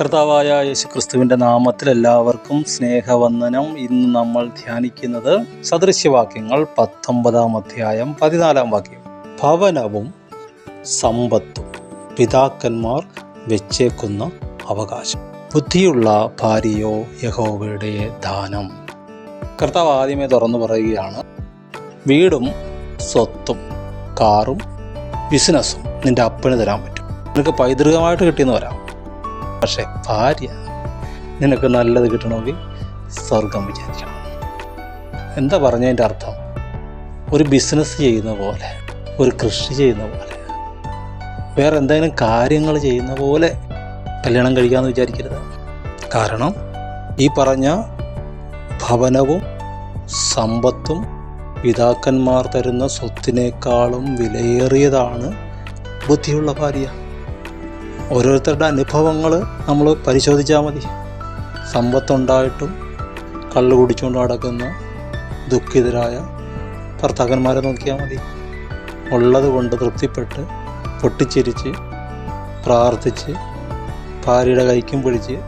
കർത്താവായ യേശുക്രിസ്തുവിന്റെ നാമത്തിൽ എല്ലാവർക്കും സ്നേഹവന്ദനം. ഇന്ന് നമ്മൾ ധ്യാനിക്കുന്നത് സദൃശ്യവാക്യങ്ങൾ പത്തൊമ്പതാം അധ്യായം പതിനാലാം വാക്യം. ഭവനവും സമ്പത്തും പിതാക്കന്മാർ വെച്ചേക്കുന്ന അവകാശം. ബുദ്ധിയുള്ള ഭാര്യയോ യഹോവയുടെ ദാനം. കർത്താവ് ആദ്യമേ തുറന്നു പറയുകയാണ് വീടും സ്വത്തും കാറും ബിസിനസ്സും നിന്റെ അപ്പന് തരാൻ പറ്റും. നിനക്ക് പൈതൃകമായിട്ട് കിട്ടിയെന്ന് വരാം. പക്ഷേ ഭാര്യ നിനക്ക് നല്ലത് കിട്ടണമെങ്കിൽ സ്വർഗം വിചാരിക്കണം. എന്താ പറഞ്ഞതിന്റെ അർത്ഥം? ഒരു ബിസിനസ് ചെയ്യുന്ന പോലെ ഒരു കൃഷി ചെയ്യുന്ന പോലെ വേറെ എന്തെങ്കിലും കാര്യങ്ങൾ ചെയ്യുന്ന പോലെ കല്യാണം കഴിക്കാമെന്ന് വിചാരിക്കരുത്. കാരണം ഈ പറഞ്ഞ ഭവനവും സമ്പത്തും പിതാക്കന്മാർ തരുന്ന സ്വത്തിനേക്കാളും വിലയേറിയതാണ് ബുദ്ധിയുള്ള ഭാര്യ. ഓരോരുത്തരുടെ അനുഭവങ്ങൾ നമ്മൾ പരിശോധിച്ചാൽ മതി. സമ്പത്തുണ്ടായിട്ടും കള്ളു കുടിച്ചുകൊണ്ട് നടക്കുന്ന ദുഃഖിതരായ ഭർത്താക്കന്മാരെ നോക്കിയാൽ മതി. ഉള്ളത് കൊണ്ട് തൃപ്തിപ്പെട്ട് പൊട്ടിച്ചിരിച്ച് പ്രാർത്ഥിച്ച് ഭാര്യയുടെ കൈക്കും പിടിച്ച്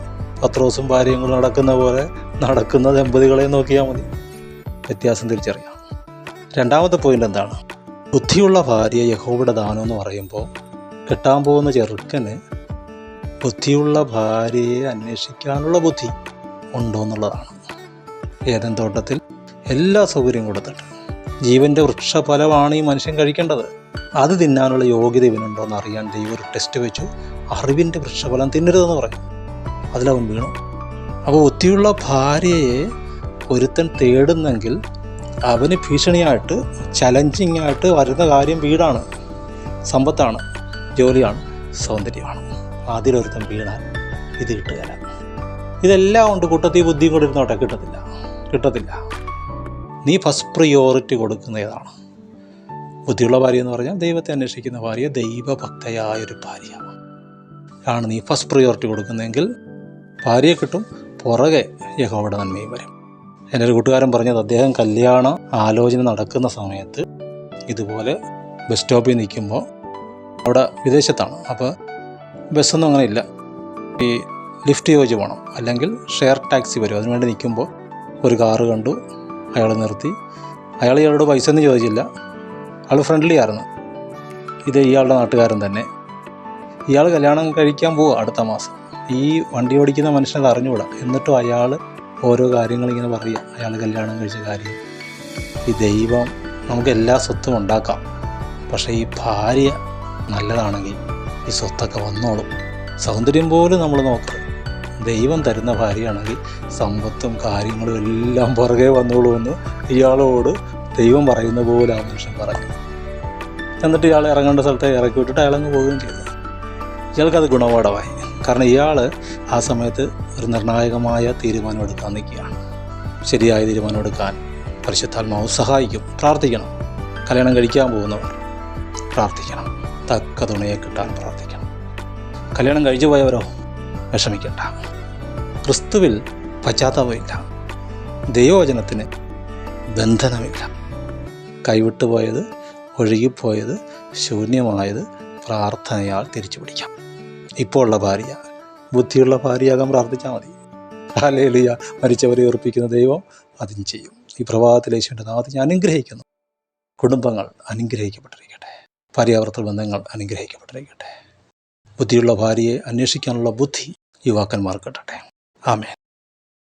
പത്രോസും ഭാര്യയും കൂടെ നടക്കുന്ന പോലെ നടക്കുന്ന ദമ്പതികളെ നോക്കിയാൽ മതി. വ്യത്യാസം തിരിച്ചറിയാം. രണ്ടാമത്തെ പോയിന്റ് എന്താണ്? ബുദ്ധിയുള്ള ഭാര്യ യഹോവയുടെ ദാനം എന്ന് പറയുമ്പോൾ കെട്ടാൻ പോകുന്ന ചെറുക്കന് ബുദ്ധിയുള്ള ഭാര്യയെ അന്വേഷിക്കാനുള്ള ബുദ്ധി ഉണ്ടോ എന്നുള്ളതാണ് ഏതൻ തോട്ടത്തിൽ എല്ലാ സൗകര്യവും കൊടുത്തിട്ട് ജീവന്റെ വൃക്ഷഫലമാണ് ഈ മനുഷ്യൻ കഴിക്കേണ്ടത്. അത് തിന്നാനുള്ള യോഗ്യത ഇവനുണ്ടോ എന്ന് അറിയാൻ ദൈവം ഒരു ടെസ്റ്റ് വെച്ചു. അറിവിന്റെ വൃക്ഷഫലം തിന്നരുതെന്ന് പറഞ്ഞു. അതിലവൻ വീണു. അപ്പോൾ ബുദ്ധിയുള്ള ഭാര്യയെ ഒരുത്തൻ തേടുന്നെങ്കിൽ അവന് ഭീഷണിയായിട്ട് ചലഞ്ചിങ് ആയിട്ട് വരുന്ന കാര്യം വീടാണ്. സമ്പത്താണ് ജോലിയാണ് സൗന്ദര്യമാണ്. അതിലൊരുത്തൻ വീണാൽ ഇത് കിട്ടുകയില്ല ഇതെല്ലാം ഉണ്ട് കൂട്ടത്തി ബുദ്ധിയും കൂടി ഇരുന്നോട്ടെ കിട്ടത്തില്ല. കിട്ടത്തില്ല. നീ ഫസ്റ്റ് പ്രിയോറിറ്റി കൊടുക്കുന്ന ഏതാണ്? ബുദ്ധിയുള്ള ഭാര്യ എന്ന് പറഞ്ഞാൽ ദൈവത്തെ അന്വേഷിക്കുന്ന ഭാര്യ ദൈവഭക്തയായ ഒരു ഭാര്യ ആണ് നീ ഫസ്റ്റ് പ്രിയോറിറ്റി കൊടുക്കുന്നതെങ്കിൽ ഭാര്യയെ കിട്ടും പുറകെ യഹോവയുടെ നന്മയും വരും. എന്റെ ഒരു കൂട്ടുകാരൻ പറഞ്ഞത് അദ്ദേഹം കല്യാണ ആലോചന നടക്കുന്ന സമയത്ത് ഇതുപോലെ ബസ് സ്റ്റോപ്പിൽ നിൽക്കുമ്പോൾ അവിടെ വിദേശത്താണ്. അപ്പോൾ ബസ്സൊന്നും അങ്ങനെ ഇല്ല ഈ ലിഫ്റ്റ് യോജി പോകണം അല്ലെങ്കിൽ ഷെയർ ടാക്സി വരും. അതിനുവേണ്ടി നിൽക്കുമ്പോൾ ഒരു കാറ് കണ്ടു. അയാൾ നിർത്തി. അയാൾ ഇയാളോട് പൈസ ഒന്നും ചോദിച്ചില്ല. അയാൾ ഫ്രണ്ട്ലി ആയിരുന്നു. ഇത് ഇയാളുടെ നാട്ടുകാരൻ തന്നെ. ഇയാൾ കല്യാണം കഴിക്കാൻ പോവുക അടുത്ത മാസം. ഈ വണ്ടി ഓടിക്കുന്ന മനുഷ്യനത് അറിഞ്ഞുകൂടാ. എന്നിട്ടും അയാൾ ഓരോ കാര്യങ്ങൾ ഇങ്ങനെ പറയുക. അയാൾ കല്യാണം കഴിച്ച കാര്യം. ഈ ദൈവം നമുക്ക് എല്ലാ സ്വത്തും ഉണ്ടാക്കാം. പക്ഷേ ഈ ഭാര്യ നല്ലതാണെങ്കിൽ ഈ സ്വത്തൊക്കെ വന്നോളും. സൗന്ദര്യം പോലും നമ്മൾ നോക്കുക ദൈവം തരുന്ന ഭാര്യയാണെങ്കിൽ സമ്പത്തും കാര്യങ്ങളും എല്ലാം പുറകെ വന്നോളൂ എന്ന് ഇയാളോട് ദൈവം പറയുന്ന പോലെ ആ മനുഷ്യൻ പറഞ്ഞു. എന്നിട്ട് ഇയാൾ ഇറങ്ങേണ്ട സ്ഥലത്തെ ഇറക്കി വിട്ടിട്ട് അയാളങ്ങ് പോവുകയും ചെയ്തു. ഇയാൾക്കത് ഗുണപാഠമായി. കാരണം ഇയാൾ ആ സമയത്ത് ഒരു നിർണായകമായ തീരുമാനം എടുക്കാൻ നിൽക്കുകയാണ്. ശരിയായ തീരുമാനം എടുക്കാൻ പരിശുദ്ധാത്മാവ് സഹായിക്കും. പ്രാർത്ഥിക്കണം. കല്യാണം കഴിക്കാൻ പോകുന്നവർ പ്രാർത്ഥിക്കണം. തക്ക തുണയെ കിട്ടാൻ പ്രാർത്ഥിക്കണം. കല്യാണം കഴിച്ചു പോയവരോ? വിഷമിക്കണ്ട. ക്രിസ്തുവിൽ പശ്ചാത്താപമില്ല. ദൈവവചനത്തിന് ബന്ധനമില്ല. കൈവിട്ടു പോയത് ഒഴുകിപ്പോയത് ശൂന്യമായത് പ്രാർത്ഥനയാൽ തിരിച്ചു പിടിക്കാം. ഇപ്പോൾ ഉള്ള ഭാര്യ ബുദ്ധിയുള്ള ഭാര്യയാകാൻ പ്രാർത്ഥിച്ചാൽ മതി. ഹാലേലിയ മരിച്ചവരെ ഉറപ്പിക്കുന്ന ദൈവം അതും ചെയ്യും. ഈ പ്രഭാതത്തിലേശുവിന്റെ നാമത്തിൽ ഞാൻ അനുഗ്രഹിക്കുന്നു. കുടുംബങ്ങൾ അനുഗ്രഹിക്കപ്പെട്ടിരിക്കട്ടെ. ഭാര്യാവർത്തൽ ബന്ധങ്ങൾ അനുഗ്രഹിക്കപ്പെട്ടിരിക്കട്ടെ. ബുദ്ധിയുള്ള ഭാര്യയെ അന്വേഷിക്കാനുള്ള ബുദ്ധി യുവാക്കന്മാർക്ക് കിട്ടട്ടെ. ആമേ